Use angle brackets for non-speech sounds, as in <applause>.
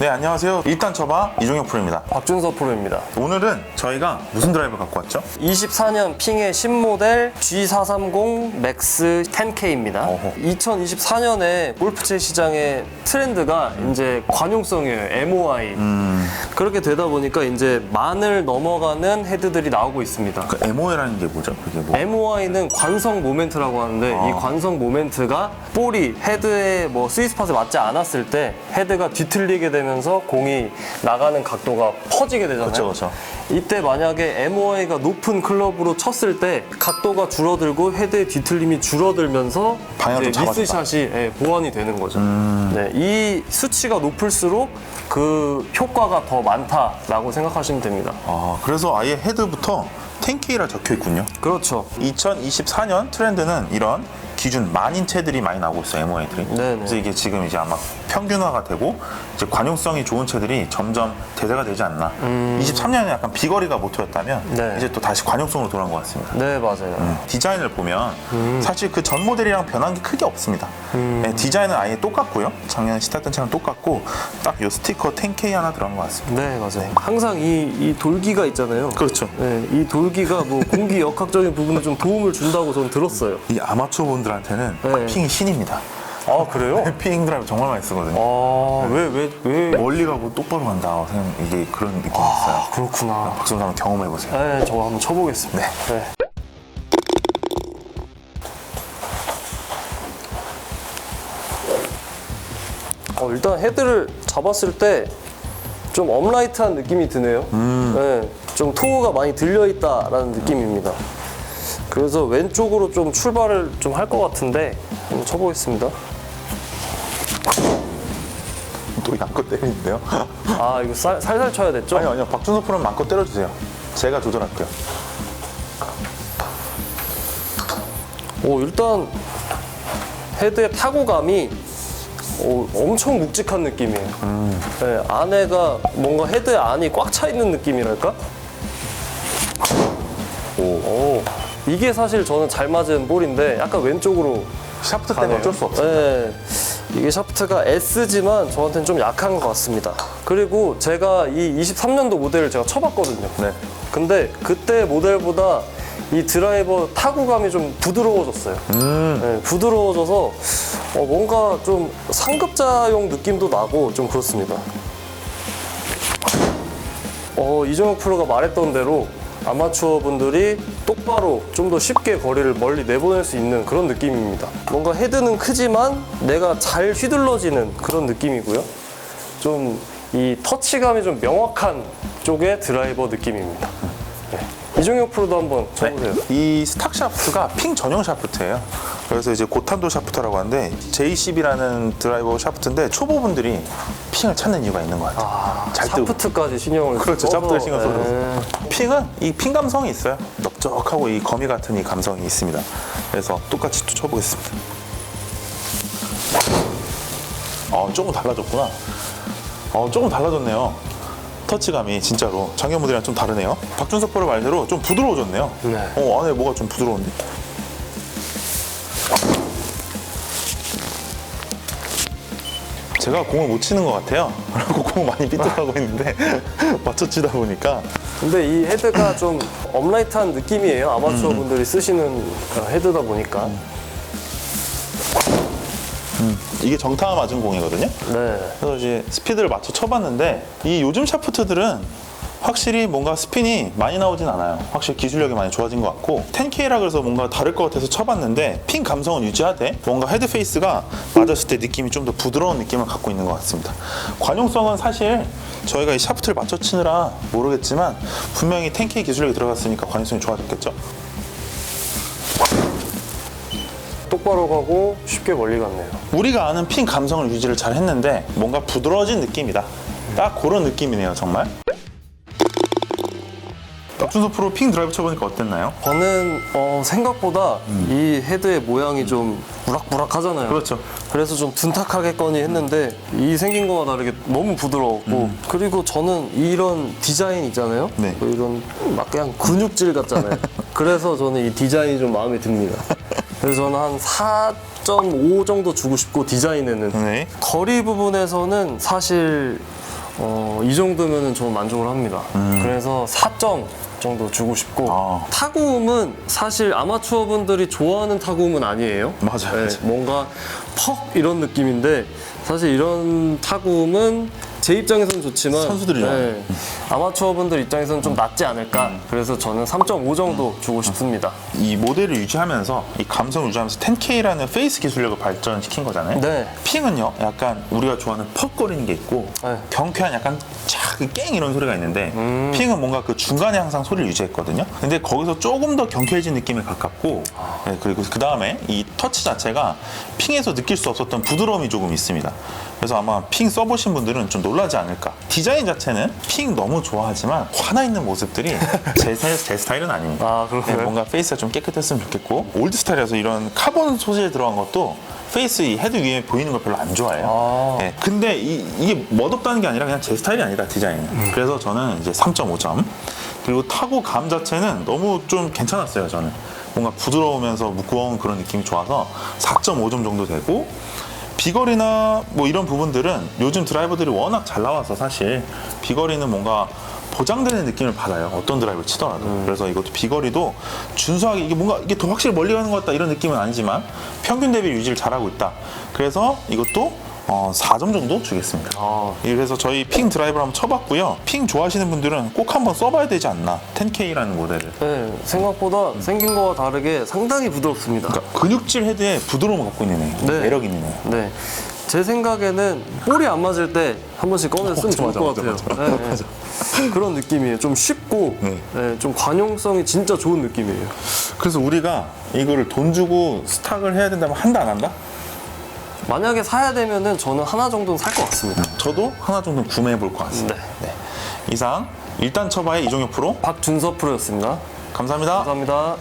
네, 안녕하세요. 일단 쳐봐 이종혁 프로입니다. 박준서 프로입니다. 오늘은 저희가 무슨 드라이버 갖고 왔죠? 24년 핑의 신모델 G430 맥스 10K입니다. 어허. 2024년에 골프채 시장의 트렌드가 이제 관용성이에요. MOI. 음. 그렇게 되다 보니까 이제 만을 넘어가는 헤드들이 나오고 있습니다. 그 MOL이라는 게 뭐죠? 그게 뭐? MOI는 관성 모멘트라고 하는데 아. 이 관성 모멘트가 볼이 헤드의 뭐 스위스팟에 맞지 않았을 때 헤드가 뒤틀리게 되면 서 공이 나가는 각도가 퍼지게 되잖아요. 그쵸, 그쵸. 이때 만약에 MOI가 높은 클럽으로 쳤을 때 각도가 줄어들고 헤드의 뒤틀림이 줄어들면서 방향을 이제 좀. 미스샷이 예, 보완이 되는 거죠. 음. 네, 이 수치가 높을수록 그 효과가 더 많다라고 생각하시면 됩니다. 아, 그래서 아예 헤드부터 10K라 적혀 있군요. 그렇죠. 2024년 트렌드는 이런 기준 만인체들이 많이 나오고 있어요, MOI들이. 네네. 그래서 이게 지금 이제 아마 평균화가 되고 이제 관용성이 좋은 채들이 점점 대세가 되지 않나. 23년에 약간 비거리가 모토였다면 음. 네. 이제 또 다시 관용성으로 돌아온 것 같습니다. 네, 맞아요. 음, 디자인을 보면 사실 그 전 모델이랑 변한 게 크게 없습니다. 네, 디자인은 아예 똑같고요. 작년 시탔던 차랑 똑같고 딱이 스티커 10K 하나 들어간 것 같습니다. 네, 맞아요. 항상 이, 이 돌기가 있잖아요. 그렇죠. 네, 이 돌기가 뭐 공기 역학적인 부분에 좀 도움을 준다고 저는 들었어요. 이 아마추어 분들한테는 네. 핑이 신입니다. 아, 그래요? <laughs> 핑 드라이브 정말 많이 쓰거든요. 아, 왜, 왜, 왜? 멀리 가고 똑바로 간다. 생각 이게 그런 느낌이 있어요. 아, 그렇구나. 박수영 한번 경험해 보세요. 네, 저거 한번 쳐보겠습니다. 네. 네. 어, 일단 헤드를 잡았을 때 좀 업라이트한 느낌이 드네요. 네, 좀 토우가 많이 들려 있다라는 느낌입니다. 그래서 왼쪽으로 좀 출발을 좀 할 것 같은데 한번 쳐보겠습니다. 또 양껏 때리는데요. <laughs> 아, 이거 살, 살살 쳐야 됐죠? 아니요, 아니요. 박준호 프로는 마음껏 때려주세요. 제가 조절할게요. 오, 일단 헤드의 타구감이 오, 엄청 묵직한 느낌이에요. 네, 안에가 뭔가 헤드 안이 꽉 차 있는 느낌이랄까? 오. 이게 사실 저는 잘 맞은 볼인데 약간 왼쪽으로 샤프트 때문에 가네요. 어쩔 수 없어요. 네. 이게 샤프트가 S지만 저한테는 좀 약한 것 같습니다. 그리고 제가 이 23년도 모델을 제가 쳐봤거든요. 네. 근데 그때 모델보다 이 드라이버 타구감이 좀 부드러워졌어요. 음. 네, 부드러워져서 어, 뭔가 좀 상급자용 느낌도 나고 좀 그렇습니다. 어, 이종혁 프로가 말했던 대로 아마추어 분들이 똑바로 좀 더 쉽게 거리를 멀리 내보낼 수 있는 그런 느낌입니다. 뭔가 헤드는 크지만 내가 잘 휘둘러지는 그런 느낌이고요. 좀 이 터치감이 좀 명확한 쪽의 드라이버 느낌입니다. 네. 이종혁 프로도 한번 쳐보세요. 이 스탁 샤프트가 핑 전용 샤프트예요. 그래서 이제 고탄도 샤프트라고 하는데 J10이라는 드라이버 샤프트인데 초보분들이 핑을 찾는 이유가 있는 것 같아요. 아, 잘 뜨고. 샤프트까지 신경을 그렇죠. 써서, 샤프트를 신경 써서. 네. 핑은 이 핑 감성이 있어요. 넓적하고 이 거미 같은 이 감성이 있습니다. 그래서 똑같이 또 쳐보겠습니다. 어, 조금 달라졌구나. 어, 조금 달라졌네요. 터치감이 진짜로 작년 모델이랑 좀 다르네요. 박준석 프로 말대로 좀 부드러워졌네요. 네. 어, 안에 뭐가 좀 부드러운데. 제가 공을 못 치는 것 같아요. <laughs> 그리고 공 많이 삐뚤어가고 있는데 <laughs> 맞춰 치다 보니까 근데 이 헤드가 좀 업라이트한 느낌이에요. 아마추어 음. 분들이 쓰시는 어, 헤드다 보니까. 이게 정타가 맞은 공이거든요. 네. 그래서 이제 스피드를 맞춰 쳐봤는데 이 요즘 샤프트들은 확실히 뭔가 스핀이 많이 나오진 않아요. 확실히 기술력이 많이 좋아진 것 같고 10K라 그래서 뭔가 다를 것 같아서 쳐봤는데 핀 감성은 유지하되 뭔가 헤드 페이스가 맞았을 때 느낌이 좀 더 부드러운 느낌을 갖고 있는 것 같습니다. 관용성은 사실 저희가 이 샤프트를 맞춰 치느라 모르겠지만 분명히 10K 기술력이 들어갔으니까 관용성이 좋아졌겠죠. 똑바로 가고 쉽게 멀리 갔네요. 우리가 아는 핀 감성을 유지를 잘 했는데 뭔가 부드러워진 느낌이다. 딱 그런 느낌이네요, 정말. 박준서 프로 핑 드라이브 쳐보니까 어땠나요? 저는 어, 생각보다 이 헤드의 모양이 좀 무락무락하잖아요. 음. 그렇죠. 그래서 좀 둔탁하겠거니 했는데 이 생긴 거와 다르게 너무 부드러웠고 그리고 저는 이런 디자인 있잖아요. 음. 네. 뭐 이런 막 그냥 근육질 같잖아요. <laughs> 그래서 저는 이 디자인이 좀 마음에 듭니다. 그래서 저는 한 4.5 정도 주고 싶고 디자인에는 네. 거리 부분에서는 사실 어, 이 정도면은 저는 만족을 합니다. 그래서 4점 정도 주고 싶고 음. 아. 타구음은 사실 아마추어 분들이 좋아하는 타구음은 아니에요. 맞아요, 맞아요. 뭔가 퍽 이런 느낌인데 사실 이런 타구음은 제 입장에서는 좋지만 선수들이 좋아해요. 네, 아마추어 분들 입장에서는 좀 낫지 않을까. 그래서 저는 3.5 정도 주고 싶습니다. 이 모델을 유지하면서 이 감성을 유지하면서 10K라는 페이스 기술력을 발전시킨 거잖아요. 네. 핑은요, 약간 우리가 좋아하는 퍽거리는 게 있고 네. 경쾌한 약간 쫙깽 이런 소리가 있는데 핑은 뭔가 그 중간에 항상 소리를 유지했거든요. 근데 거기서 조금 더 경쾌해진 느낌에 가깝고 네, 그리고 그 다음에 이 터치 자체가 핑에서 느낄 수 없었던 부드러움이 조금 있습니다. 그래서 아마 핑 써보신 분들은 좀 놀라 지 않을까. 디자인 자체는 핑 너무 좋아하지만 화나 있는 모습들이 <laughs> 제, 스타일- 제 스타일은 아닙니다. 아, 그렇군요. 네, 뭔가 페이스가 좀 깨끗했으면 좋겠고 올드 스타일이라서 이런 카본 소재 들어간 것도 페이스 이 헤드 위에 보이는 걸 별로 안 좋아해요. 아. 네, 근데 이, 게 멋없다는 게 아니라 그냥 제 스타일이 아니다 디자인은. 그래서 저는 이제 3.5점. 그리고 타고 감 자체는 너무 좀 괜찮았어요 저는. 뭔가 부드러우면서 무거운 그런 느낌이 좋아서 4.5점 정도 되고 비거리나 뭐 이런 부분들은 요즘 드라이버들이 워낙 잘 나와서 사실 비거리는 뭔가 보장되는 느낌을 받아요. 어떤 드라이브를 치더라도. 그래서 이것도 비거리도 준수하게 이게 뭔가 이게 더 확실히 멀리 가는 것 같다 이런 느낌은 아니지만 평균 대비 유지를 잘하고 있다. 그래서 이것도 어, 4점 정도 주겠습니다. 아. 예, 그래서 저희 핑 드라이브를 한번 쳐봤고요. 핑 좋아하시는 분들은 꼭 한번 써봐야 되지 않나. 10K라는 모델을. 네, 생각보다 생긴 거와 다르게 상당히 부드럽습니다. 그러니까 근육질 헤드에 부드러움을 갖고 있는 애. 네. 매력 있는 애. 네. 제 생각에는 볼이 안 맞을 때 한 번씩 꺼내 쓰면 맞아, 좋을 맞아, 것 맞아, 같아요. 맞아. 네, 네. 그런 느낌이에요. 좀 쉽고 네. 네, 좀 관용성이 진짜 좋은 느낌이에요. 그래서 우리가 이거를 돈 주고 스탁을 해야 된다면 한다 안 한다? 만약에 사야 되면은 저는 하나 정도는 살 것 같습니다. 저도 하나 정도 구매해 볼 것 같습니다. 네. 이상 일단 쳐봐의 이종혁 프로 박준서 프로였습니다. 감사합니다. 감사합니다.